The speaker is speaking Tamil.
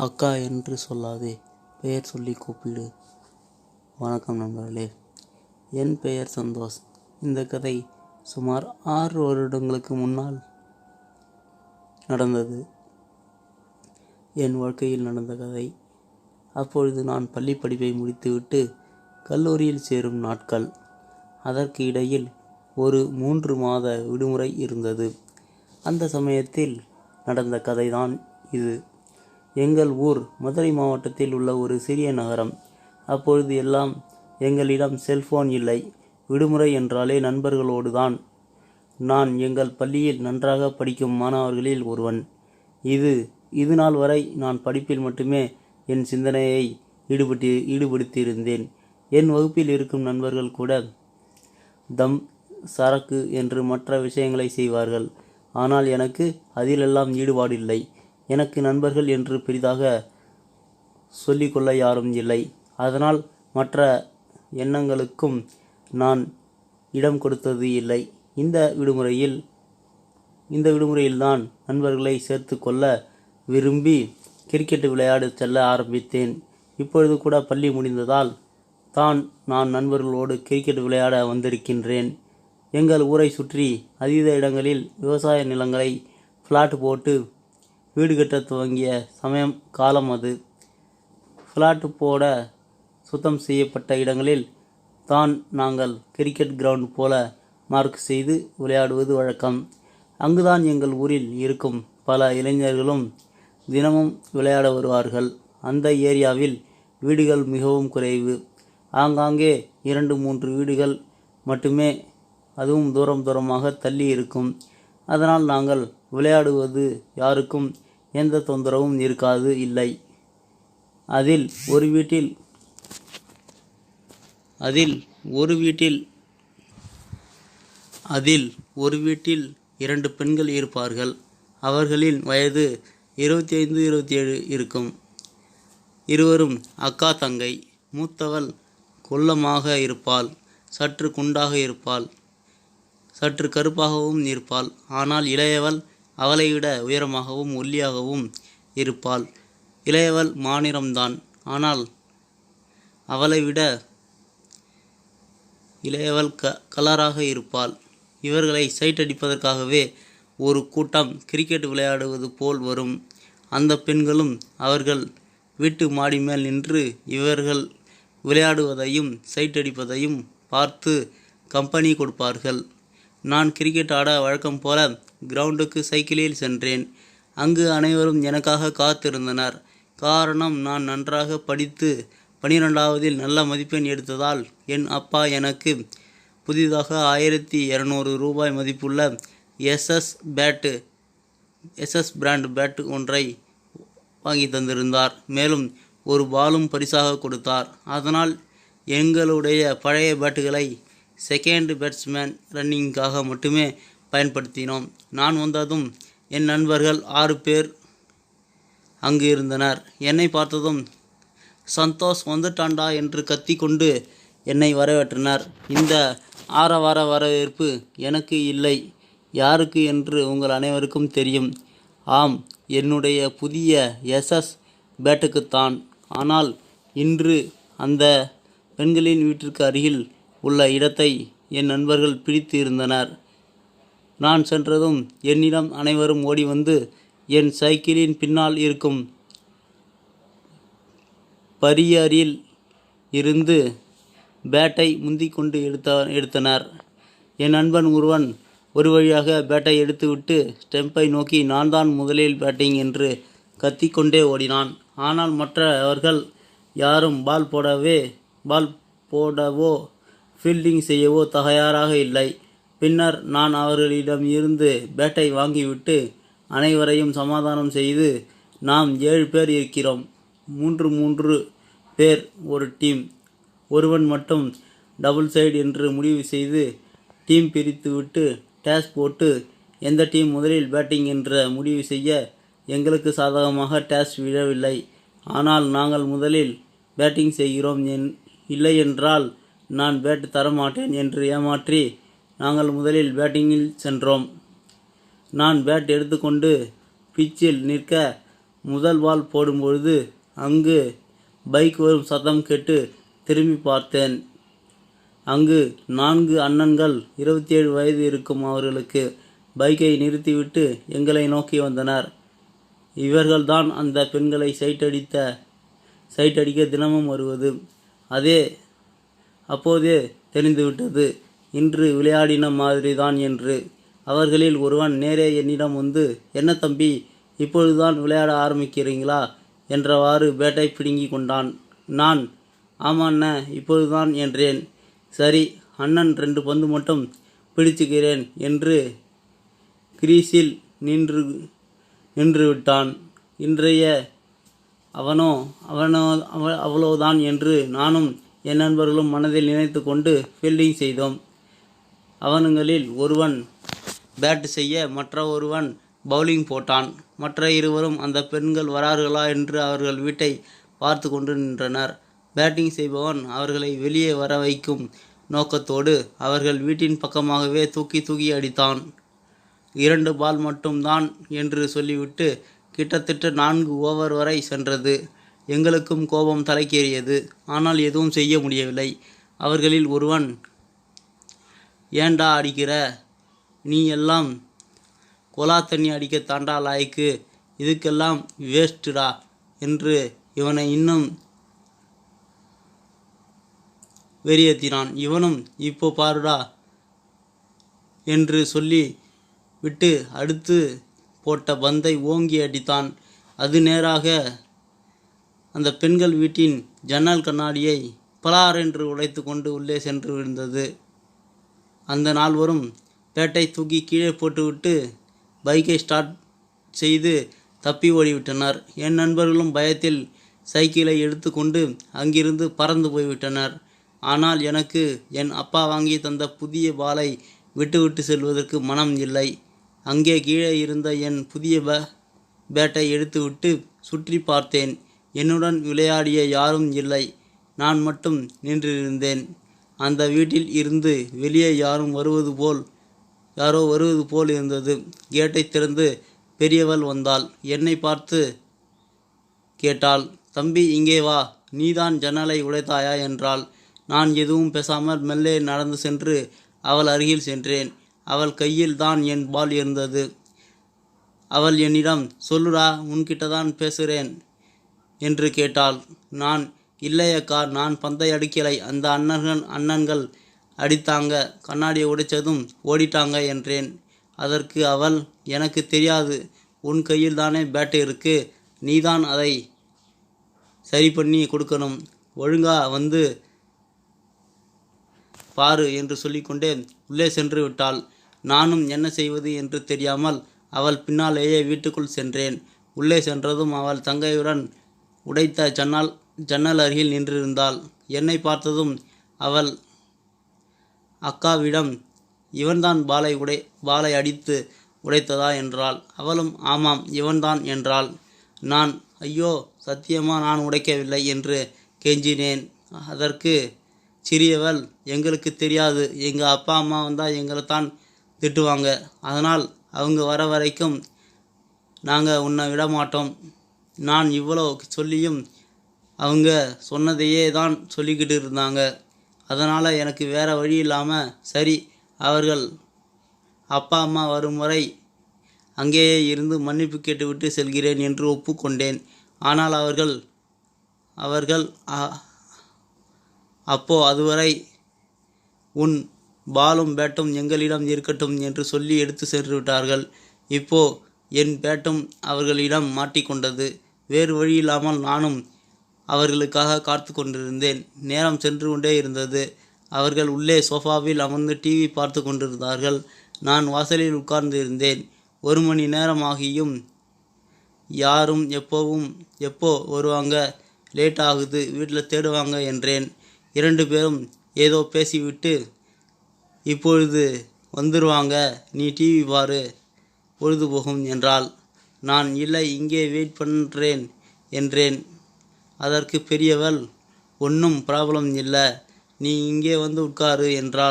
அக்கா என்று சொல்லாதே. பெயர் சொல்லி கூப்பிடு. வணக்கம் நண்பர்களே. என் பெயர் சந்தோஷ். இந்த கதை சுமார் ஆறு வருடங்களுக்கு முன்னால் நடந்தது. என் வாழ்க்கையில் நடந்த கதை. அப்பொழுது நான் பள்ளி படிப்பை முடித்துவிட்டு கல்லூரியில் சேரும் நாட்கள். அதற்கு இடையில் ஒரு மூன்று மாத விடுமுறை இருந்தது. அந்த சமயத்தில் நடந்த கதைதான் இது. எங்கள் ஊர் மதுரை மாவட்டத்தில் உள்ள ஒரு சிறிய நகரம். அப்பொழுது எல்லாம் எங்களிடம் செல்போன் இல்லை. விடுமுறை என்றாலே நண்பர்களோடு தான் நான் எங்கள் பள்ளியில் நன்றாக படிக்கும் மாணவர்களில் ஒருவன். இது இது நாள் வரை நான் படிப்பில் மட்டுமே என் சிந்தனையை ஈடுபட்டு ஈடுபடுத்தியிருந்தேன். என் வகுப்பில் இருக்கும் நண்பர்கள் கூட தம் சரக்கு என்று மற்ற விஷயங்களை செய்வார்கள். ஆனால் எனக்கு அதிலெல்லாம் ஈடுபாடு இல்லை எனக்கு நண்பர்கள் என்று பெரிதாக சொல்லிக்கொள்ள யாரும் இல்லை. அதனால் மற்ற எண்ணங்களுக்கும் நான் இடம் கொடுத்தது இல்லை. இந்த விடுமுறையில் இந்த விடுமுறையில்தான் நண்பர்களை சேர்த்து கொள்ள விரும்பி கிரிக்கெட் விளையாட செல்ல ஆரம்பித்தேன். இப்பொழுது கூட பள்ளி முடிந்ததால் தான் நான் நண்பர்களோடு கிரிக்கெட் விளையாட வந்திருக்கின்றேன். எங்கள் ஊரை சுற்றி அதீத இடங்களில் விவசாய நிலங்களை ஃப்ளாட் போட்டு வீடு கட்ட துவங்கிய சமயம் காலம் அது. ஃப்ளாட்டு போட சுத்தம் செய்யப்பட்ட இடங்களில் தான் நாங்கள் கிரிக்கெட் கிரவுண்ட் போல மார்க் செய்து விளையாடுவது வழக்கம். அங்குதான் எங்கள் ஊரில் இருக்கும் பல இளைஞர்களும் தினமும் விளையாட வருவார்கள். அந்த ஏரியாவில் வீடுகள் மிகவும் குறைவு. ஆங்காங்கே இரண்டு மூன்று வீடுகள் மட்டுமே அதுவும் தூரம் தூரமாக தள்ளி இருக்கும். அதனால் நாங்கள் விளையாடுவது யாருக்கும் எந்த தொந்தரவும் இருக்காது இல்லை. அதில் ஒரு வீட்டில் அதில் ஒரு வீட்டில் அதில் ஒரு வீட்டில் இரண்டு பெண்கள் இருப்பார்கள். அவர்களின் வயது இருபத்தி ஐந்து இருபத்தி ஏழு இருக்கும். இருவரும் அக்கா தங்கை. மூத்தவள் குள்ளமாக இருப்பாள் சற்று குண்டாக இருப்பாள். சற்று கருப்பாகவும் இருப்பாள் ஆனால் இளையவள் அவளை விட உயரமாகவும் ஒல்லியாகவும் இருப்பாள். இளையவள் மாநிறம்தான் ஆனால் அவளை விட இளையவள் க கலராக இருப்பாள். இவர்களை சைட் அடிப்பதற்காகவே ஒரு கூட்டம் கிரிக்கெட் விளையாடுவது போல் வரும். அந்த பெண்களும் அவர்கள் வீட்டு மாடி மேல் நின்று இவர்கள் விளையாடுவதையும் சைட் அடிப்பதையும் பார்த்து கம்பெனி கொடுப்பார்கள். நான் கிரிக்கெட் ஆட வழக்கம் போல கிரவுண்டுக்கு சைக்கிளில் சென்றேன். அங்கு அனைவரும் எனக்காக காத்திருந்தனர். காரணம் நான் நன்றாக படித்து பனிரெண்டாவதில் நல்ல மதிப்பெண் எடுத்ததால் என் அப்பா எனக்கு புதிதாக ஆயிரத்தி இரநூறு ரூபாய் மதிப்புள்ள SS bat SS brand bat ஒன்றை வாங்கி தந்திருந்தார். மேலும் ஒரு பாலும் பரிசாக கொடுத்தார். அதனால் எங்களுடைய பழைய பேட்டுகளை செகண்ட் பேட்ஸ்மேன் ரன்னிங்காக மட்டுமே பயன்படுத்தினோம். நான் வந்ததும் என் நண்பர்கள் ஆறு பேர் அங்கு இருந்தனர். என்னை பார்த்ததும் சந்தோஷ் வந்துட்டாண்டா என்று கத்திக்கொண்டு என்னை வரவேற்றனர். இந்த ஆரவார வரவேற்பு எனக்கு இல்லை. யாருக்கு என்று உங்கள் அனைவருக்கும் தெரியும். ஆம் என்னுடைய புதிய எஸ்எஸ் பேட்டுக்குத்தான் ஆனால் இன்று அந்த பெண்களின் வீட்டிற்கு அருகில் உள்ள இடத்தை என் நண்பர்கள் பிடித்து இருந்தனர் நான் சென்றதும் என்னிடம் அனைவரும் ஓடி வந்து என் சைக்கிளின் பின்னால் இருக்கும் பரியரில் இருந்து பேட்டை முந்திக்கொண்டு எடுத்த எடுத்தனர். என் நண்பன் ஒருவன் ஒரு வழியாக பேட்டை எடுத்துவிட்டு ஸ்டெம்பை நோக்கி நான் தான் முதலில் பேட்டிங் என்று கத்திக்கொண்டே ஓடினான். ஆனால் மற்றவர்கள் யாரும் பால் போடவே பால் போடவோ ஃபீல்டிங் செய்யவோ தயாராக இல்லை. பின்னர் நான் அவர்களிடம் இருந்து பேட்டை வாங்கிவிட்டு அனைவரையும் சமாதானம் செய்து நாம் ஏழு பேர் இருக்கிறோம். மூன்று மூன்று பேர் ஒரு டீம். ஒருவன் மட்டும் டபுள் சைடு என்று முடிவு செய்து டீம் பிரித்துவிட்டு டேஸ் போட்டு எந்த டீம் முதலில் பேட்டிங் என்ற முடிவு செய்ய எங்களுக்கு சாதகமாக டேஸ் விழவில்லை. ஆனால் நாங்கள் முதலில் பேட்டிங் செய்கிறோம் என் இல்லை என்றால் நான் பேட் தரமாட்டேன் என்று ஏமாற்றி நாங்கள் முதலில் பேட்டிங்கில் சென்றோம். நான் பேட் எடுத்துக்கொண்டு பிச்சில் நிற்க முதல் பால் போடும்பொழுது அங்கு பைக் வரும் சத்தம் கேட்டு திரும்பி பார்த்தேன். அங்கு நான்கு அண்ணன்கள் இருபத்தி ஏழு வயது இருக்கும் அவர்களுக்கு பைக்கை நிறுத்திவிட்டு எங்களை நோக்கி வந்தனர். இவர்கள்தான் அந்த பெண்களை சைட் அடித்த சைட் அடிக்க தினமும் வருவது. அதே அப்போதே தெரிந்துவிட்டது. இன்று விளையாடின மாதிரிதான் என்று. அவர்களில் ஒருவன் நேரே என்னிடம் வந்து என்ன தம்பி இப்பொழுதுதான் விளையாட ஆரம்பிக்கிறீங்களா? என்றவாறு பேட்டை பிடுங்கி கொண்டான். நான். ஆமாண்ண இப்பொழுதுதான் என்றேன். சரி அண்ணன் ரெண்டு பந்து மட்டும் பிடிச்சுக்கிறேன் என்று கிரீஸில் நின்று நின்று விட்டான் இன்றைய அவனோ அவனோ அவ அவ்வளவுதான் என்று நானும் என் நண்பர்களும் மனதில் நினைத்து கொண்டு ஃபீல்டிங் செய்தோம். அவனுங்களில் ஒருவன் பேட் செய்ய மற்ற ஒருவன் பவுலிங் போட்டான். மற்ற இருவரும் அந்த பெண்கள் வரார்களா என்று அவர்கள் வீட்டை பார்த்து கொண்டு நின்றனர். பேட்டிங் செய்பவன் அவர்களை வெளியே வர வைக்கும் நோக்கத்தோடு அவர்கள் வீட்டின் பக்கமாகவே தூக்கி தூக்கி அடித்தான். இரண்டு பால் மட்டும்தான் என்று சொல்லிவிட்டு கிட்டத்தட்ட நான்கு ஓவர் வரை சென்றது. எங்களுக்கும் கோபம் தலைக்கேறியது. ஆனால் எதுவும் செய்ய முடியவில்லை. அவர்களில் ஒருவன் ஏண்டா அடிக்கிற? நீ எல்லாம் கொலா தண்ணி அடிக்க தாண்டா லாய்க்கு. இதுக்கெல்லாம் வேஸ்ட்டுடா என்று இவனை இன்னும் வெறியேற்றினான். இவனும் இப்போ பாருடா என்று சொல்லி விட்டு அடுத்து போட்ட பந்தை ஓங்கி அடித்தான். அது நேராக அந்த பெண்கள் வீட்டின் ஜன்னல் கண்ணாடியை பலார் என்று உடைத்து கொண்டு உள்ளே சென்று விழுந்தது. அந்த நால்வரும் பேட்டை தூக்கி கீழே போட்டுவிட்டு பைக்கை ஸ்டார்ட் செய்து தப்பி ஓடிவிட்டனர். என் நண்பர்களும் பயத்தில் சைக்கிளை எடுத்துக்கொண்டு அங்கிருந்து பறந்து போய்விட்டனர். ஆனால் எனக்கு என் அப்பா வாங்கி தந்த புதிய பாலை விட்டுவிட்டு செல்வதற்கு மனம் இல்லை. அங்கே கீழே இருந்த என் புதிய பே பேட்டை எடுத்துவிட்டு சுற்றி பார்த்தேன். என்னுடன் விளையாடிய யாரும் இல்லை. நான் மட்டும் நின்றிருந்தேன். அந்த வீட்டில் இருந்து வெளியே யாரும் வருவது போல் யாரோ வருவது போல் இருந்தது. கேட்டை திறந்து பெரியவள் வந்தாள். என்னை பார்த்து கேட்டாள் தம்பி இங்கே வா. நீதான் ஜன்னலை உடைத்தாயா? என்றாள். நான் எதுவும் பேசாமல் மெல்லே நடந்து சென்று அவள் அருகில் சென்றேன். அவள் கையில் தான் என் பால் இருந்தது. அவள் என்னிடம் சொல்லுடா உன்கிட்ட தான் பேசுகிறேன் என்று கேட்டாள். நான் இல்லையக்கா நான் பந்தை அடிக்கலை. அந்த அண்ணன்கள் அண்ணன்கள் அடித்தாங்க. கண்ணாடியை உடைச்சதும் ஓடிட்டாங்க என்றேன். அதற்கு அவள் எனக்கு தெரியாது. உன் கையில் தானே பேட்டு இருக்கு. நீதான் அதை சரி பண்ணி கொடுக்கணும். ஒழுங்கா வந்து பாரு என்று சொல்லிக்கொண்டே உள்ளே சென்று விட்டாள். நானும் என்ன செய்வது என்று தெரியாமல் அவள் பின்னாலேயே வீட்டுக்குள் சென்றேன். உள்ளே சென்றதும் அவள் தங்கையுடன் உடைத்த ஜன்னல் ஜன்னல் அருகில் நின்றிருந்தாள். என்னை பார்த்ததும் அவள் அக்காவிடம் இவன்தான் பாலை உடை பாலை அடித்து உடைத்ததா? என்றாள். அவளும் ஆமாம் இவன்தான் என்றாள். நான் ஐயோ சத்தியமா நான் உடைக்கவில்லை என்று கெஞ்சினேன். அதற்கு சிறியவள் எங்களுக்கு தெரியாது. எங்கள் அப்பா அம்மா வந்தால் எங்களை தான் திட்டுவாங்க. அதனால் அவங்க வர வரைக்கும் நாங்கள் உன்னை விட மாட்டோம் நான் இவ்வளோ சொல்லியும் அவங்க சொன்னதையே தான் சொல்லிக்கிட்டு இருந்தாங்க. அதனால் எனக்கு வேறு வழி இல்லாமல் சரி அவர்கள் அப்பா அம்மா வரும் வரை அங்கேயே இருந்து மன்னிப்பு கேட்டுவிட்டு செல்கிறேன் என்று ஒப்புக்கொண்டேன். ஆனால் அவர்கள் அவர்கள் அ- அப்போ அதுவரை உன் பாலும் பேட்டும் எங்களிடம் இருக்கட்டும் என்று சொல்லி எடுத்து சென்று விட்டார்கள். இப்போ என் பேட்டும் அவர்களிடம் மாட்டிக்கொண்டது. வேறு வழி இல்லாமல் நானும் அவர்களுக்காக காத்து கொண்டிருந்தேன். நேரம் சென்று கொண்டே இருந்தது. அவர்கள் உள்ளே சோஃபாவில் அமர்ந்து டிவி பார்த்து கொண்டிருந்தார்கள். நான் வாசலில் உட்கார்ந்து இருந்தேன். ஒரு மணி நேரம் ஆகியும் யாரும் எப்போவும் எப்போ வருவாங்க? லேட் ஆகுது. வீட்டில் தேடுவாங்க என்றேன். இரண்டு பேரும் ஏதோ பேசிவிட்டு இப்பொழுது வந்துருவாங்க. நீ டிவி பாரு. பொழுது போகும் என்றாள். நான் இல்லை இங்கே வெயிட் பண்ணுறேன் என்றேன். அதற்கு பெரியவள் ஒன்றும் ப்ராப்ளம் இல்லை. நீ இங்கே வந்து உட்காரு என்றாள்.